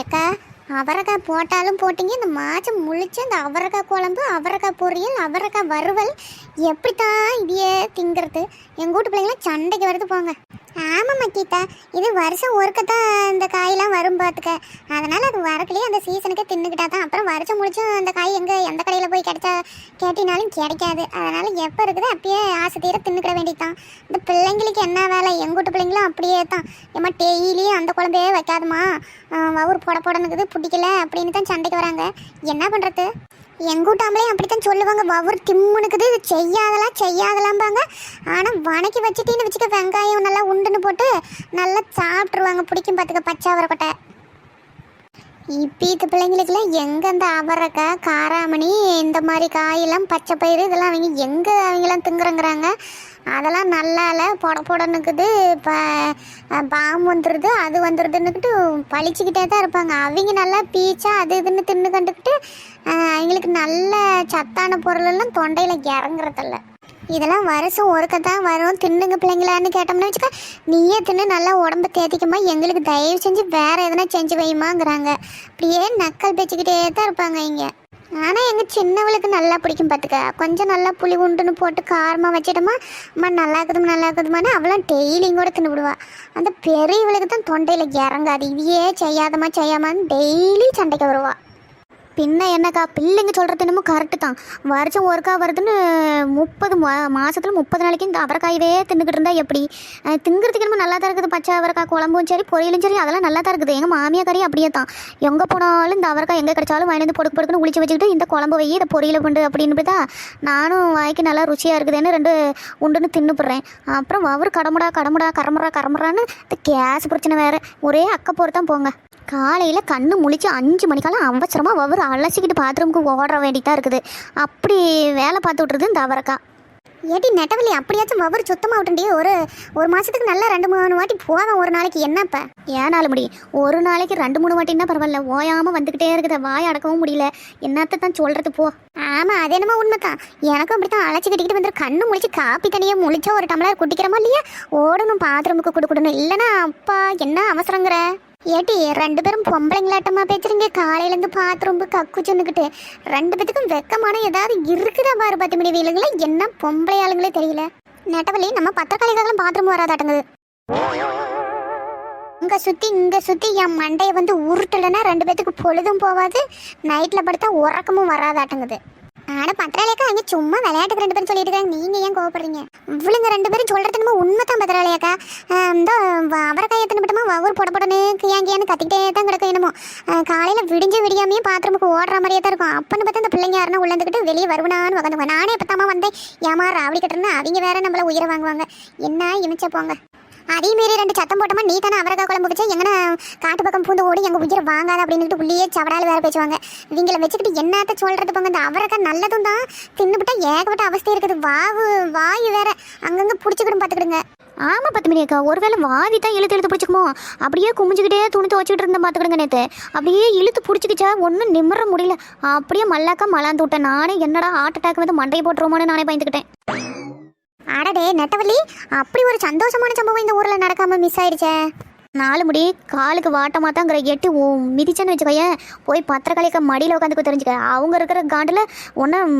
ஏக்கா அவரைக்காய் போட்டாலும் போட்டிங்க. இந்த மாச்சம் முழிச்சு அந்த அவரைக்காய் குழம்பு அவரைக்காய் பொரியல் அவரைக்காய் வறுவல் எப்படி தான் இதையே திங்கிறது? எங்கள் வீட்டு பிள்ளைங்களாம் சண்டைக்கு வருது போங்க. ஆமாம்மா கீதா இது வருஷம் ஒருக்கத்தான் இந்த காயெல்லாம் வரும் பார்த்துக்க. அதனால் அது வரக்குள்ளேயே அந்த சீசனுக்கு தின்னுக்கிட்டா தான். அப்புறம் வருஷம் முழிச்சும் அந்த காய் எங்கே எந்த கடையில் போய் கிடைச்சா கேட்டினாலும் கிடைக்காது. அதனால் எப்போ இருக்குதோ அப்பயே ஆசை தீர தின்னுக்கிட வேண்டியதுதான். இந்த பிள்ளைங்களுக்கு என்ன வேலை? எங்கூட்டு பிள்ளைங்களும் அப்படியே தான் ஏம்மா டெய்லியும் அந்த குழம்பே வைக்காதுமா? வவுர் போட போடனுக்குது பிடிக்கல அப்படின்னு தான் சண்டைக்கு வராங்க. என்ன பண்ணுறது எங்கூட்டாமலே அப்படித்தான் சொல்லுவாங்க. வவுர் திம்முனுக்குது இது செய்யாதலாம் செய்யாதலாம்பாங்க. ஆனால் வணக்கி வச்சுட்டின்னு வச்சுக்க வெங்காயம் நல்லா உண்டுன்னு போட்டு நல்லா சாப்பிட்ருவாங்க பிடிக்கும் பார்த்துக்க பச்சை அவரைக்கொட்டை. இப்பீத்து பிள்ளைங்களுக்குலாம் எங்கே அந்த அவரக்காய் காராமணி இந்த மாதிரி காயெல்லாம் பச்சை பயிறு இதெல்லாம் அவங்க எங்கே அவங்கெல்லாம் திங்குறங்கிறாங்க? அதெல்லாம் நல்லா இல்லை பொட பொடனுக்குது இப்போ பாம்பு வந்துடுது அது வந்துடுதுன்னுக்கிட்டு பழிச்சுக்கிட்டே தான் இருப்பாங்க. அவங்க நல்லா பீச்சா அது இதுன்னு தின்னு கண்டுக்கிட்டு அவங்களுக்கு நல்ல சத்தான பொருளெல்லாம் தொண்டையில் இறங்குறதில்ல. இதெல்லாம் வரசும் ஒருக்க தான் வரும். தின்னுங்க பிள்ளைங்களான்னு கேட்டோம்னா வச்சுக்க நீயே தின்னு நல்லா உடம்பு தேத்திக்குமா? எங்களுக்கு தயவு செஞ்சு வேற எதனா செஞ்சு வையுமாங்கிறாங்க அப்படியே நக்கல் பேச்சுக்கிட்டே தான் இருப்பாங்க இங்கே. ஆனால் எங்கள் சின்னவளுக்கு நல்லா பிடிக்கும் பார்த்துக்க. கொஞ்சம் நல்லா புளி உண்டுன்னு போட்டு காரமாக வச்சிட்டோமா அம்மா நல்லா இருக்குதுமா நல்லா இருக்குதுமான்னு அவளாம் டெய்லியும் கூட தின்னுவிடுவா. அந்த பெரியவளுக்கு தான் தொண்டையில் இறங்காது. இதையே செய்யாதமா செய்யாமான்னு டெய்லி சண்டைக்கு வருவாள் பின்ன என்னக்கா பிள்ளைங்க சொல்கிறது என்னமோ கரெக்டு தான். வருஷம் ஒருக்கா வருதுன்னு முப்பது மா மாதத்தில் முப்பது நாளைக்கு இந்த அவரைக்காயவே தின்னுக்கிட்டு இருந்தா எப்படி? அஹ் திங்கிறதுக்கு என்னமோ நல்லா தான் இருக்குது பச்சை அவரைக்காய் குழம்பும் சரி பொரியலும் சரி அதெல்லாம் நல்லா தான் இருக்குது. எங்கள் மாமியா கறி அப்படியே தான். எங்கே போனாலும் இந்த அவரைக்காய் எங்கே கிடைச்சாலும் வாங்கிட்டு பொடுக்கு பொடுக்குன்னு உளிச்சு வச்சுக்கிட்டு இந்த குழம்பு வை இதை பொரியல பண்ணு அப்படின்னு தான் நானும் வாய்க்கு நல்லா ருசியாக இருக்குதுன்னு ரெண்டு உண்டுன்னு தின்னுப்படுறேன். அப்புறம் அவர் கடமுடா கடமுடா கரமுடா கரமுடான்னு இந்த கேஸ் பிரச்சனை வேறு. ஒரே அக்க தான் போங்க. காலையில் கண்ணு முழிச்சு அஞ்சு மணிக்கெல்லாம் அவசரமாக ஒவ்வொரு அலசிக்கிட்டு பாத்ரூமுக்கு ஓடுற வேண்டியதாக இருக்குது. அப்படி வேலை பார்த்து விட்றது இந்த அவரக்கா. ஏடி நெட்டவலி அப்படியாச்சும் ஒவ்வொரு சுத்தமாக விட்டுண்டி ஒரு ஒரு மாதத்துக்கு நல்லா ரெண்டு மூணு வாட்டி போவேன் ஒரு நாளைக்கு. என்னப்ப? ஏனாலும் முடி ஒரு நாளைக்கு ரெண்டு மூணு வாட்டின்னா பரவாயில்ல. ஓயாமல் வந்துக்கிட்டே இருக்குது. வாய் அடக்கவும் முடியல. என்னத்தை தான் சொல்கிறது போ. ஆமாம் அது என்னமோ உண்மைதான். எனக்கும் அப்படி தான் அழைச்சி கட்டிக்கிட்டு வந்து கண்ணு முழிச்சு காப்பி தண்ணியை முழிச்சா ஒரு டம்ளர் குடிக்கிறோமா இல்லையா ஓடணும். பாத்ரூமுக்கு கொடுக்கணும் இல்லைனா அப்பா என்ன அவசரங்கிற? ஏட்டி ரெண்டு பேரும் பொம்பளைங்களாட்டமா பேச்சுறீங்க காலையிலேருந்து பாத்ரூம்பு கக்கு சொன்னுக்கிட்டு ரெண்டு பேத்துக்கும் வெக்கமான ஏதாவது இருக்குதா பாரு பத்து மணி வீலுங்களே என்ன பொம்பளை ஆளுங்களே தெரியல. நெட்டவழி நம்ம பத்திரக்காளிகளும் பாத்ரூம் வராதாட்டங்குது. இங்க சுத்தி இங்க சுத்தி என் மண்டையை வந்து உருட்டலைன்னா ரெண்டு பேத்துக்கு பொழுதும் போகாது நைட்ல படுத்தா உறக்கமும் வராதாட்டங்குது. ஆனா பத்திராளியக்கா அங்க சும்மா விளையாட்டுக்கு ரெண்டு பேரும் சொல்லிட்டு இருக்காங்க நீங்க ஏன் கோவப்படுறீங்க? இவளுங்க ரெண்டு பேரும் சொல்றது நம்ம உண்மைதான் பத்திராளியக்கா இந்த அவரைக்காயை தின்னுபிட்டமா வவுர் போட போடனு கியாங்கியான்னு கத்திக்கிட்டே தான் கிடக்கும் என்னமோ. காலையில விடிஞ்சு விடியாமையே பாத்ரூமுக்கு ஓடுற மாதிரியே தான் இருக்கும். அப்பன்னு பார்த்தா இந்த பிள்ளைங்க யாருன்னா உள்ளந்துக்கிட்டு வெளியே வருவனான்னு உட்காந்துங்க நானே பத்தாமா வந்தேன். ஏமா ராவடி கட்டுறேன்னு? அவங்க வேற நம்மள உயிரை வாங்குவாங்க. என்ன இனிச்ச போங்க. அதே மாரி ரெண்டு சத்தம் போட்டோமா? நீ தானே அவரக்காய் குழம்பு வச்சா? காட்டு பக்கம் பூந்து ஓடி எங்க உயிரை வாங்காத அப்படின்னு உள்ளே சவடால வேற பேசுவாங்க. இவங்கள வச்சுக்கிட்டு என்னத்த சொல்றது போங்க? இந்த அவரைக்காய் நல்லதும் தான். தின்னுபிட்டா ஏகப்பட்ட அவஸ்தை இருக்குது. வாவு வாயு வேற. அங்கங்க பிடிச்சிக்கிடும் பார்த்துக்கிடுங்க ஆமா பத்து மணி அக்கா ஒருவேளை வாதி தான் இழுத்து இழுத்து பிடிச்சிக்குமோ? அப்படியே குமிஞ்சுக்கிட்டே துணி துவச்சிக்கிட்டு இருந்த பார்த்துக்கிடுங்க நேற்று அப்படியே இழுத்து பிடிச்சிக்கிச்சா ஒன்றும் நிம்மற முடியல. அப்படியே மல்லாக்கா மலாந்து விட்டேன். நானே என்னடா ஹார்ட் அட்டாக் வந்து மண்டையை போட்டுருவோமோன்னு நானே பயந்துக்கிட்டேன். அடடே நெட்டவள்ளி அப்படி ஒரு சந்தோஷமான சம்பவம் இந்த ஊரில் நடக்காம மிஸ் ஆயிடுச்சே. நாலு முடி காலுக்கு வாட்டமாக தாங்கிற எட்டி ஓ மிதிச்சேன்னு வச்சுக்கோயேன் போய் பத்திரக்காளிக்க மடியில் உட்காந்துக்கு தெரிஞ்சுக்க. அவங்க இருக்கிற காண்டில் ஒன்றும்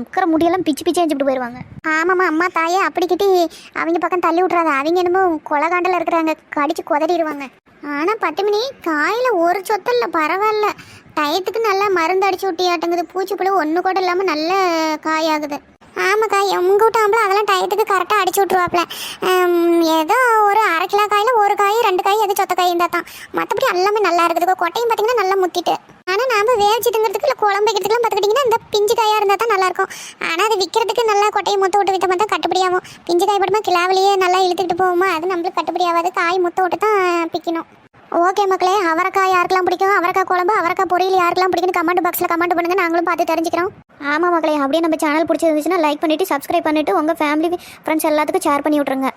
இருக்கிற முடியெல்லாம் பிச்சு பிச்சு அஞ்சுட்டு போயிடுவாங்க ஆமாம்மா அம்மா தாயே அப்படிக்கிட்டி அவங்க பக்கம் தள்ளி விட்றாங்க அவங்க என்னமோ கொலகாண்டில் இருக்கிறாங்க கடிச்சு குதறிடுவாங்க. ஆனால் பத்து மணி காயில் ஒரு சொத்தல்ல பரவாயில்ல. டயத்துக்கு நல்லா மருந்து அடிச்சு விட்டியாட்டுங்குது பூச்சிப்புழு ஒன்று கூட இல்லாமல் நல்ல காயாகுது. ஆமாக்கா உங்கள் வீட்டாம்பளை அதெல்லாம் டயத்துக்கு கரெக்டாக அடிச்சு விட்ருவாப்ல ஏதோ ஒரு அரை கிலோ காயில் ஒரு காய் ரெண்டு காய் எது சொத்த காய் இருந்தால் தான் மற்றபடி எல்லாமே நல்லா இருக்குது கொட்டையும் பார்த்தீங்கன்னா நல்லா முத்திட்டு. ஆனால் நாம் வேவிச்சு இல்லை குழம்பு வைக்கிறதுக்குலாம் பார்த்துக்கிட்டிங்கன்னா இந்த பிஞ்சு காயாக இருந்தால் தான் நல்லாயிருக்கும். ஆனால் அது விற்கிறதுக்கு நல்லா கொட்டையை முத்த விட்டு விட்ட தான் கட்டுப்படியாகும் பிஞ்சு காய் போட்டுமா கிளாவிலேயே நல்லா இழுத்துக்கிட்டு போகுமா அது நம்மளுக்கு கட்டுப்படி ஆகாது. காய் முத்த விட்டு தான் பிக்கணும். ஓகே மக்களே அவரைக்காய் யாருக்கெல்லாம் பிடிக்கும்? அவரைக்காய் குழம்பு அவரைக்காய் பொரியல் யாருக்கெல்லாம் பிடிக்குன்னு கமெண்ட் பாக்ஸில் கமெண்ட் பண்ணுங்கள் நாங்களும் பார்த்து தெரிஞ்சுக்கிறோம். ஆமாம் மக்களே அப்படியே நம்ம சேனல் பிடிச்சிருந்துச்சுன்னா லைக் பண்ணிவிட்டு சப்ஸ்கிரைப் பண்ணிவிட்டு உங்கள் ஃபேமிலி ஃப்ரெண்ட்ஸ் எல்லாத்துக்கும் ஷேர் பண்ணி விட்ருங்க